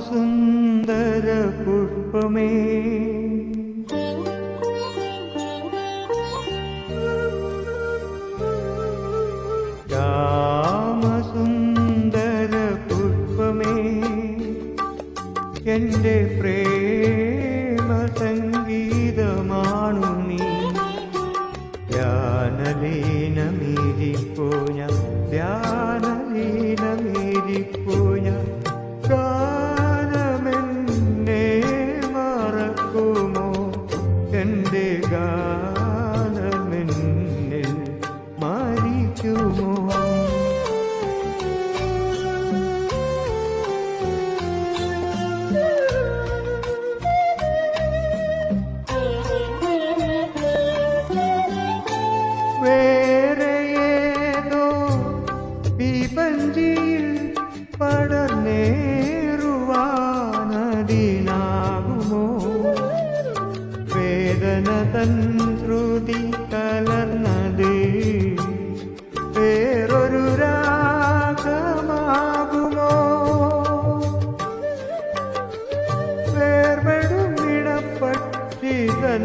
ശ്യാമസുന്ദര പുഷ്പമേ രാമസുന്ദര പുഷ്പമേ എന്റെ പ്രേമ സംഗീതമാണു നീ. ധ്യാനലീനമീരിപ്പോഞ്ഞ വിപഞ്ചിയിൽ പടർന്നേറുവാനതിനാകുമോ വേദന തൻ കലർന്നത് വേറൊരു രാഗമാകുമോ? വേർപെടും ഇടപ്പക്ഷിതൻ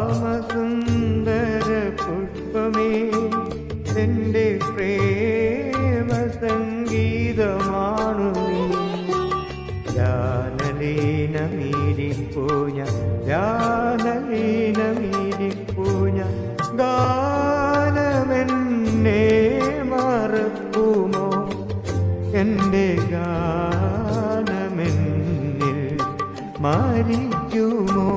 ശ്യാമസുന്ദര പുഷ്പമേ എന്റെ പ്രേമ സംഗീതമാണു നീ. ധ്യാനലീനമീരിപ്പോഞ്ഞ ധ്യാനലീനമീരിപ്പോഞ്ഞ ഗാനമെന്നെ മറക്കുമോ? എന്റെ ഗാനമെന്നിൽ മരിക്കുമോ?